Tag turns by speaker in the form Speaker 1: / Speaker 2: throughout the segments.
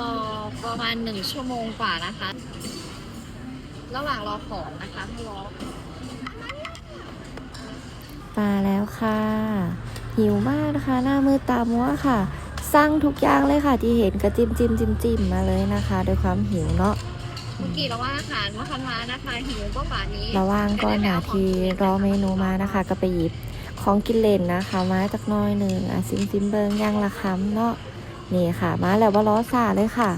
Speaker 1: รอประมาณหนึ่งชั่วโมงกว่านะคะ ระหว่างรอของนะคะให้รอ
Speaker 2: มาแล้วค่ะ หิวมากนะคะ หน้ามือตามัวค่ะสั่งทุกอย่างเลยค่ะ ที่เห็นก็จิ้มจิ้มจิ้มจิ้มมาเลยนะคะด้วยความหิวเนาะ
Speaker 1: เมื่อกี้เราว่าอาหารมาคันมานะคะหิวก็ป่านนี้
Speaker 2: ระหว่างก่อนหนาที่รอเมนูมานะคะ ก็ไปหยิบของกินเล่นนะคะ มาจากหน้อยหนึ่งอะซิมซิมเบิงย่างละคำเนาะ นี่ค่ะมาแล้วว่าล้อซาเลยค่ะ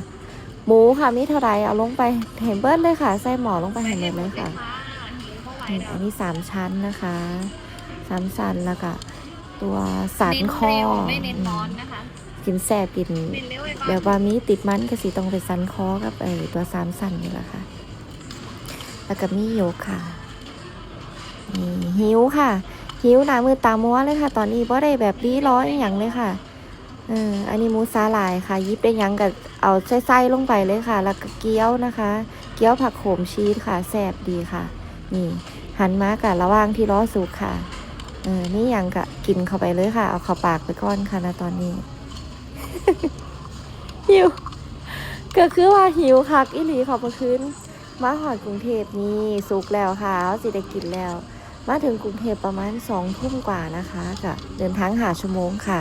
Speaker 2: หมูค่ะมีเท่าไหรเอาลงไปเห็นเบิร์ดเลยค่ะใส่หมอลงไปเห็นเบิร์ดเลยค่ะ
Speaker 1: หิวก็ไหว
Speaker 2: นี่
Speaker 1: แล้ว
Speaker 2: อันนี้สามชั้นนะคะสามชั้นแล้วก็ตัวสัน
Speaker 1: เน้น
Speaker 2: คอ
Speaker 1: เร็วไม่เน้นร้อนนะคะ
Speaker 2: กินแสบกิน
Speaker 1: เน้นเร็วไว้ก่อน
Speaker 2: แบบว่ามีติดมันก็สิต้องไปสันคอกับไอตัวสามสันนี่แหละค่ะ แล้วก็มีโยกค่ะนี่หิวค่ะหิวหนามือตามัวเลยค่ะ ตอนนี้เพราะได้แบบรีร้อยอย่างเลยค่ะ เอออันนี้หมูสาหร่ายค่ะ ยิบได้ยังกับเอาไส้ๆลงไปเลยค่ะ แล้วก็เกี๊ยวนะคะ เกี๊ยวผักโขมชีสค่ะแซ่บดีค่ะ นี่ หันมากับระว่างที่รอสุกค่ะเออนี่ยังกะกินเข้าไปเลยค่ะ เอาเข้าปากไปก่อนค่ะนะตอนนี้ หิว ก็คือว่าหิวคักอีหลีขอบคุณมาหอดกรุงเทพนี่สุกแล้วค่ะเอาสิได้กินแล้ว มาถึงกรุงเทพประมาณสองทุ่มกว่านะคะก็เดินทางหาชั่วโมงค่ะ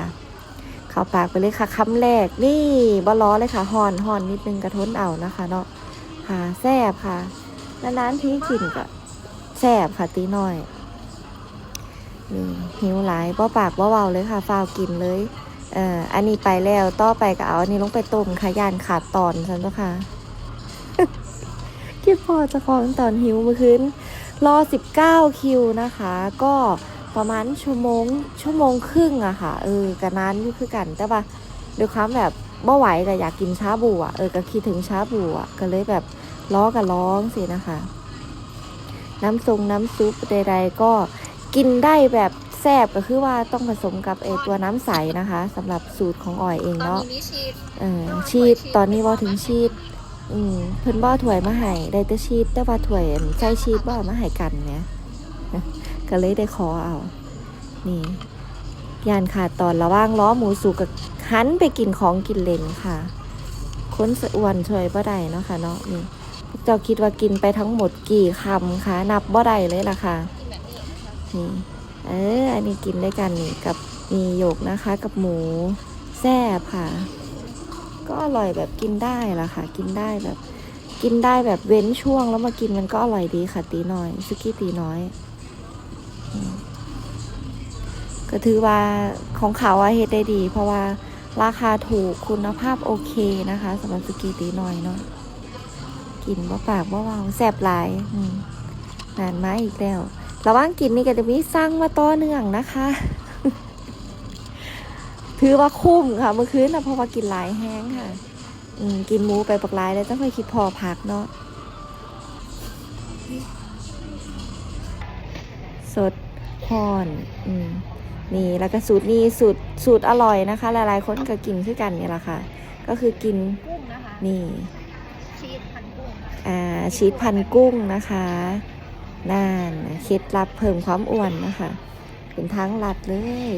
Speaker 2: เข้าปากไปเลยค่ะคำแรกนี่บอล้อเลยค่ะหอนหอนนิดนึงกระทนเอานะคะเนาะค่ะแซ่บค่ะนานๆที่กินก็แซ่บค่ะตีน้อยนี่หิวหลายบ่ปากบ่เบาเลยค่ะฟาวกินเลยเอ่ออันนี้ไปแล้วต่อไปก็เอาอันนี้ลงไปต้มค่ะยานขาดตอนฉันเจ้าค่ะคิดพอจะของตอนหิวเมื่อคืนรอ 19 คิวนะคะ ก็ ประมาณชั่วโมงชั่วโมงครึ่งอะค่ะ เออกันนานอยู่คือกัน แต่ว่าด้วยความแบบบ่ไหวแต่อยากกินชาบูอะเออก็คิดถึงชาบูอะก็เลยแบบล้อกับร้องสินะคะ น้ำทรงน้ำซุปใดๆก็กินได้แบบแซ่บก็คือว่าต้องผสมกับไอตัวน้ำใสนะคะสำหรับสูตรของออยเอง
Speaker 1: ตอน
Speaker 2: เนาะ
Speaker 1: นี้มีชีส
Speaker 2: เออชีสตอนนี้ว่าถึงชีสอืมเพิ่นบ่เอาถ้วยมาให้ได้แต่ชีสแต่ว่าถ้วยอันใส่ชีสบ่เอามาให้กันเนี่ย ก็เลยได้ขอเอา นี่ยานขาดตอนระว่างล้อหมูสุกกับหันไปกินของกินเลนค่ะคนสะอ้วนช่วยบ่ได้เนาะค่ะเนาะนี่พวกเจ้าคิดว่ากินไปทั้งหมดกี่คำคะนับบ่ได้เลยล่ะค่ะ
Speaker 1: กินแบบนี้นะคะ
Speaker 2: นี่เอออันนี้กินด้วยกันนี่กับมีหยกนะคะกับหมูแซ่บค่ะ ก็อร่อยแบบกินได้ละค่ะ กินได้แบบ กินได้แบบเว้นช่วงแล้วมากินมันก็อร่อยดีค่ะตีน้อยซุกี้ตีน้อยอืม ก็ถือว่าของเขาอะเฮ็ดได้ดี เพราะว่าราคาถูกคุณภาพโอเคนะคะสำหรับซุกี้ตีน้อยเนาะกินบ่าปากบ่เบาแซ่บหลายอืมนานมาอีกแล้วระหว่างกินนี่ก็จะมีสร้างมาต่อเนื่องนะคะ ถือว่าคุ้มค่ะ เมื่อคืนนะเพราะว่ากินหลายแห้งค่ะ อืมกินหมูไปปักหลายแล้วจะค่อยคิดพอพักเนาะ สดพอนอืมนี่แล้วก็สูตรนี้สูตรสูตรอร่อยนะคะ หลายๆคนก็กินคือกันนี่แหละค่ะ ก็คือกิน
Speaker 1: กุ้งนะคะ
Speaker 2: นี่
Speaker 1: ชีสพันกุ้งค่ะ
Speaker 2: อ่าชีสพันกุ้งนะคะนั่นเคล็ดลับเพิ่มความอ้วนนะคะเป็นทั้งหลัดเลย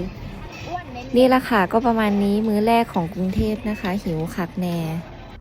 Speaker 1: อ้วนเน้น
Speaker 2: นี่ละค่ะก็ประมาณนี้มื้อแรกของกรุงเทพนะคะ หิวคักแน่